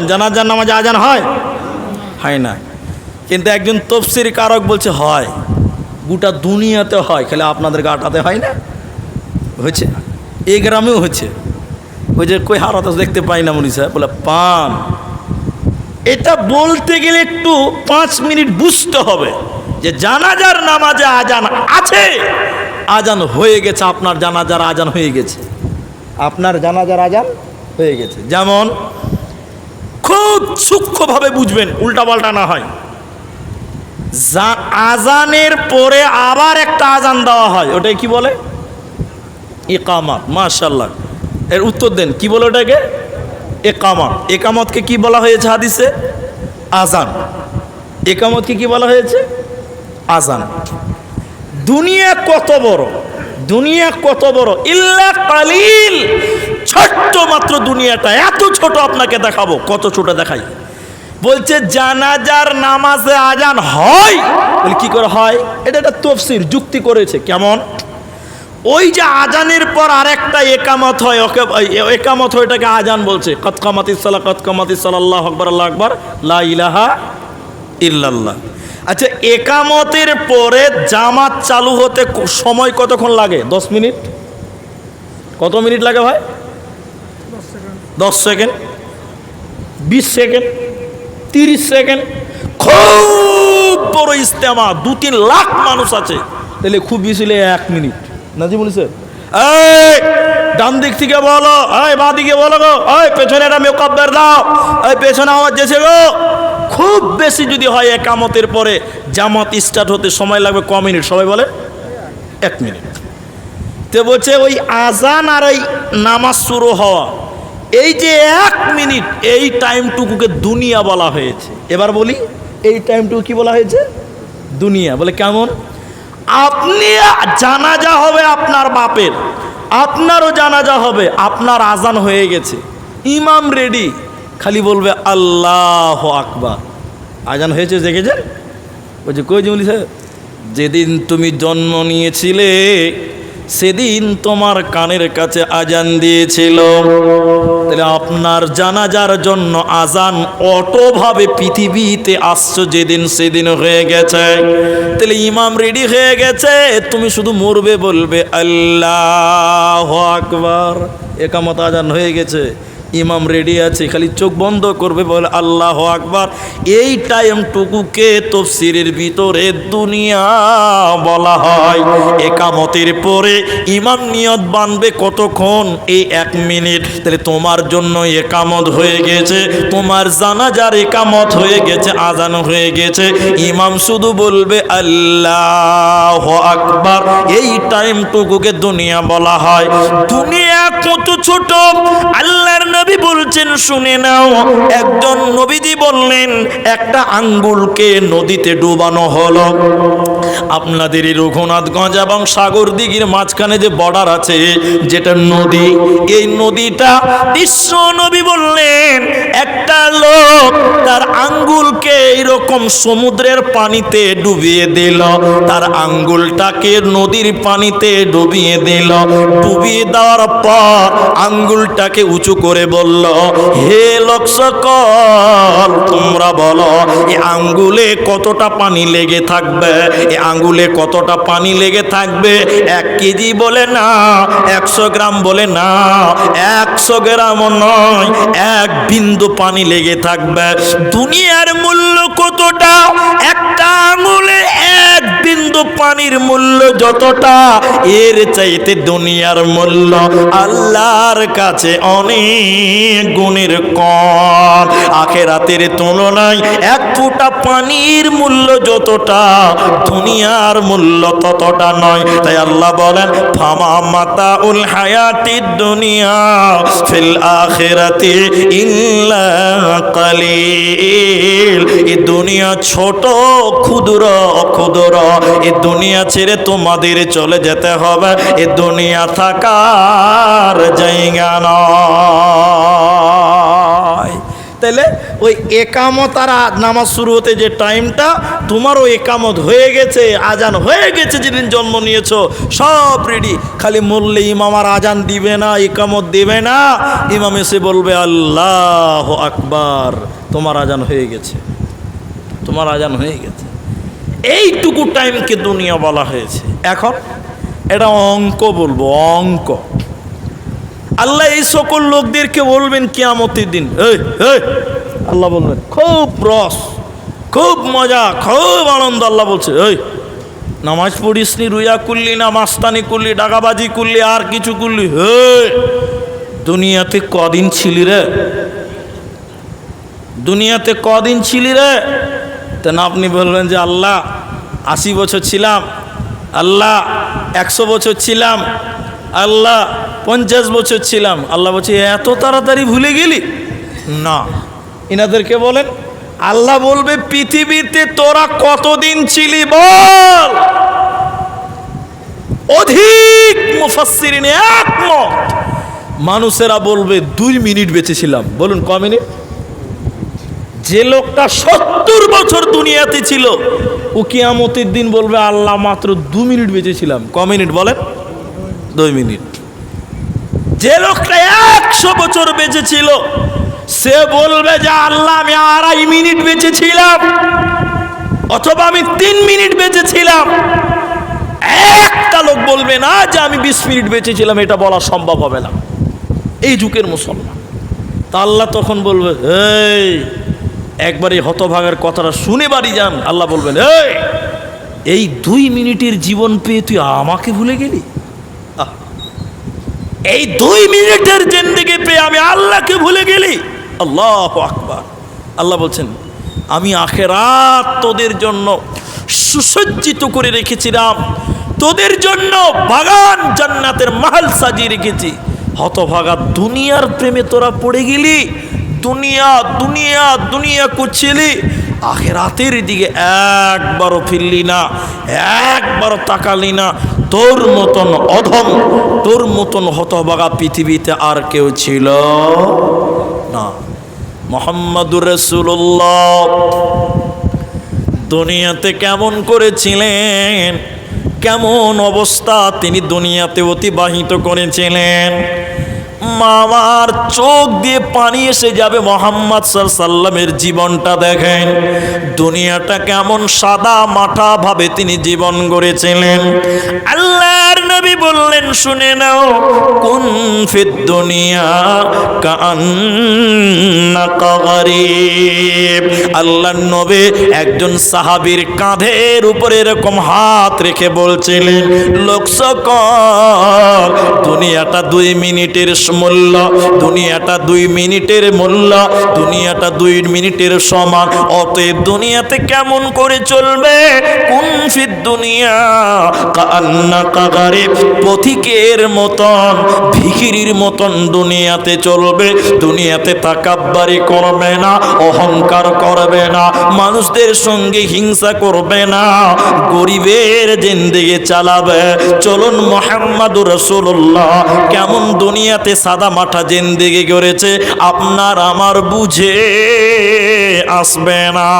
জানাজার নামাজে আজান হয়? হয় না। কিন্তু একজন তফসির কারক বলছে, হয়। গোটা দুনিয়াতে হয়, খালি আপনাদের গাটাতে হয় না? হয়েছে? এই গ্রামেও হচ্ছে ওই যে কই হারাত দেখতে পাই না মনি সাহেব, বলে, পান। এটা বলতে গেলে একটু পাঁচ মিনিট বুঝতে হবে যে জানাজার নামাজে আজান আছে। আজান হয়ে গেছে, আপনার জানাজার আজান হয়ে গেছে। আপনার জানাজার আজান হয়ে গেছে। যেমন খুব সূক্ষ্মভাবে বুঝবেন, উল্টাপাল্টা না হয়। যা- আজানের পরে আবার একটা আজান দেওয়া হয় ওটাই কি বলে? একামাত মাশাল্লাহ এর উত্তর দেন, কি বলে ওটাকে? একামত একামতকে কি বলা হয়েছে হাদিসে? আজান একামতকে কি বলা হয়েছে? আজান দুনিয়া কত বড়? দুনিয়া কত বড়? ইল্লা কালিল। ছোট্ট মাত্র দুনিয়াটা, এত ছোট আপনাকে দেখাবো, কত ছোট দেখাই। বলছে, জানাজার নামাজে আজান হয়। বলে, কি করে হয়? এটা একটা তফসির যুক্তি করেছে, কেমন? ওই যে আজানের পর আরেকটা একামত হয়, ওকে একামত হয় এটাকে আজান বলছে। কতকামাতি সাল্লাহ কতকামাতি সাল্লাহ আকবর, আল্লাহ আকবর, লা ইলাহা ইল্লাল্লাহ। আচ্ছা একামতের পরে জামাত চালু হতে সময় কতক্ষণ লাগে? দশ মিনিট? কত মিনিট লাগে ভাই? দশ সেকেন্ড, বিশ সেকেন্ড, তিরিশ সেকেন্ড, খুব বড় ইস্তেমা দু তিন লাখ মানুষ আছে। তাহলে খুব বেশি এক মিনিট। নাজি বলেছে এই ডান দিক থেকে বলো, এই বাঁ দিকে বলো গো, এই পেছনে একটা মেকআপের দাও, এই পেছনে আওয়াজ যেছে গো। খুব বেশি যদি হয় একামতের পরে জামাত স্টার্ট হতে সময় লাগবে ক মিনিট? সবাই বলে? এক মিনিট। তো বলছে ওই আজান আর ওই নামাজ শুরু হওয়া। এই যে এক মিনিট এই টাইমটুকুকে দুনিয়া বলা হয়েছে। এবার বলি, এই টাইমটুকু কি বলা হয়েছে? দুনিয়া। বলে কেমন? আপনি জানাজা হবে আপনার বাপের, আপনারও জানাজা হবে, আপনার আজান হয়ে গেছে। ইমাম রেডি, খালি বলবে আল্লাহ আকবার। আজান হয়েছে দেখেছেন? বলছে, কই জমলি সাহেব? যেদিন তুমি জন্ম নিয়েছিলে সেদিন তোমার কানের কাছে আজান দিয়েছিল। তাহলে আপনার জানাজার জন্য আজান অটোভাবে পৃথিবীতে আসছো যেদিন সেদিন হয়ে গেছে। তাহলে ইমাম রেডি হয়ে গেছে, তুমি শুধু মরবে বলবে, আল্লাহ আকবার। একামত আজান হয়ে গেছে। ইমাম রেডি আছে, খালি চোখ বন্ধ করবে, বলে আল্লাহ আকবার। এই টাইমটুকুকে তফসিরের ভিতরে দুনিয়া বলা হয়। একামতের পরে ইমাম নিয়ত বানবে কতক্ষণ? এই এক মিনিট। তাহলে তোমার জন্য একামত হয়ে গেছে, তোমার জানাজার একামত হয়ে গেছে, আজান হয়ে গেছে। ইমাম শুধু বলবে, আল্লাহ আকবার। এই টাইমটুকুকে দুনিয়া বলা হয়। দুনিয়া কত ছোট, আল্লাহর নবী বলছেন, শুনে নাও। একজন নবীদি বললেন, একটা আঙ্গুলকে নদীতে ডুবানো হলো। আপনাদের এই রঘুনাথগঞ্জ এবং সাগর দিঘির মাঝখানে যে বর্ডার আছে, যেটা নদী, এই নদীটা বিশ্ব নবী বললেন, একটা লোক তার আঙ্গুলকে এইরকম সমুদ্রের পানিতে ডুবিয়ে দিল। তার আঙ্গুলটাকে নদীর পানিতে ডুবিয়ে দিল। ডুবিয়ে দেওয়ার পর আঙ্গুলটাকে উঁচু করে বলল, হে লোক তোমরা বলো এই আঙ্গুলে কতটা পানি লেগে থাকবে? এই আঙ্গুলে কতটা পানি লেগে থাকবে? এক কেজি বলে না, একশো গ্রাম বলে না, একশো গ্রাম নয়, এক বিন্দু পানি লেগে থাকবে। দুনিয়ার মূল্য কতটা? একটা আঙুলে এক বিন্দু পানির মূল্য যতটা, এর চাইতে দুনিয়ার মূল্য আল্লাহর কাছে অনেক গুণের কম। আখেরাতের তুলনায় এক ফুটা পানির মূল্য যতটা, দুনিয়ার মূল্য ততটা নয়। তাই আল্লাহ বলেন, ফামা মাতা উল হায়াতি দুনিয়া ফিল আখেরাতে ইল্লা কালিল। এই দুনিয়া ছোট, ক্ষুদ্র ক্ষুদ্র এ দুনিয়া ছেড়ে তোমাদের চলে যেতে হবে, এ দুনিয়া থাকার জায়গা নয়। তাহলে ওই একামত আর নামাজ শুরু হতে যে টাইমটা, তোমারও একামত হয়ে গেছে, আজান হয়ে গেছে যেদিন জন্ম নিয়েছো, সব রেডি খালি মরলে ইমাম আর আজান দিবে না, একামত দেবে না। ইমাম এসে বলবে, আল্লাহ আকবার। তোমার আজান হয়ে গেছে। তোমার আজান হয়ে গেছে। এইটুকু টাইমকে দুনিয়া বলা হয়েছে। এখন এটা অঙ্ক বলব, অঙ্ক। আল্লাহ এই সকল লোকদেরকে বলবেন কিয়ামতের দিন আল্লাহ বলবেন, খুব রস, খুব মজা, খুব আনন্দ আল্লাহ বলছে, এই, নামাজ পড়িস নি রুইয়া করলি না মাস্তানি করলি, ডাকাবাজি করলি, আর কিছু করলি হে দুনিয়াতে কদিন ছিলি রে? দুনিয়াতে কদিন ছিলি রে? তেন আপনি বলবেন যে, আল্লাহ, আশি বছর ছিলাম, আল্লাহ, একশো বছর ছিলাম, আল্লাহ, পঞ্চাশ বছর ছিলাম। আল্লাহ বলছে, এত তাড়াতাড়ি ভুলে গেলি? না। ইনাদেরকে বলেন, আল্লাহ বলবে, পৃথিবীতে তোরা কতদিন ছিলি বল? অধিক মুফাসসিরিন, একমত। মানুষেরা বলবে, দুই মিনিট বেঁচেছিলাম বলুন, ক মিনিট? যে লোকটা সত্তর বছর দুনিয়াতে ছিল। ও কিয়ামতের দিন বলবে, আল্লাহ মাত্র দু মিনিট বেঁচেছিলাম ক মিনিট বলেন? দুই মিনিট। যে লোকটা একশো বছর বেঁচে ছিল, সে বলবে যে, আল্লাহ, আমি আড়াই মিনিট বেঁচেছিলাম অথবা আমি তিন মিনিট বেঁচেছিলাম একটা লোক বলবে না যে, আমি বিশ মিনিট বেঁচেছিলাম এটা বলা সম্ভব হবে না। এই যুগের মুসলমান। তা আল্লাহ তখন বলবে এই একবার এই হতভাগার কথাটা শুনে বাড়ি যান। আল্লাহ বলবেন, এই এই দুই মিনিটের জীবন পেয়ে তুই আমাকে ভুলে গেলি! এই দুই মিনিটের জিন্দিগি পেয়ে আমি আল্লাহকে ভুলে গেলি? আল্লাহ আকবার। আল্লাহ বলছেন, আমি আখেরাত তোদের জন্য সুসজ্জিত করে রেখেছিলাম। তোদের জন্য বাগান জান্নাতের মাহাল সাজিয়ে রেখেছি। হতভাগা দুনিয়ার প্রেমে তোরা পড়ে গেলি। দুনিয়া দুনিয়া দুনিয়া করছিলি আখেরাতের দিকে একবারও ফিরলি না, একবারও তাকালি না। তোর মতন অধম, তোর মতন হতভাগা পৃথিবীতে আর কেউ ছিল না। মোহাম্মদুর রসুল্লাহ দুনিয়াতে কেমন করেছিলেন? কেমন অবস্থা তিনি দুনিয়াতে অতিবাহিত করেছিলেন? মামার চোখ দিয়ে পানি এসে যাবে মোহাম্মদ সাল্লামের জীবনটা দেখেন। দুনিয়াটা কেমন সাদা মাঠা ভাবে তিনি জীবন গড়েছিলেন। আল্লাহর নবী বললেন, শুনে নাও, কোন ফিদ দুনিয়া আল্লাহর নবী একজন সাহাবীর কাঁধের উপরে এরকম হাত রেখে বলছিলেন, লোক সকল, দুনিয়াটা দুই মিনিটের মূল্য, দুনিয়াটা দুই মিনিটের মূল্য, দুনিয়াটা দুই মিনিটের সমান, অতএব দুনিয়াতে কেমন করে চলবে? কোন দুনিয়া কান্না কাগারে পথিকের মতন, ভিখিরির মতন দুনিয়াতে চলবে। দুনিয়াতে তাকাব্বারি করবে না, অহংকার করবে না, মানুষদের সঙ্গে হিংসা করবে না, গরিবের জিন্দিগি চালাবে। চলুন মোহাম্মদুর রসুল্লাহ কেমন দুনিয়াতে সাদা মাঠা জিন্দিগি করেছে, আপনার আমার বুঝে আসবে না।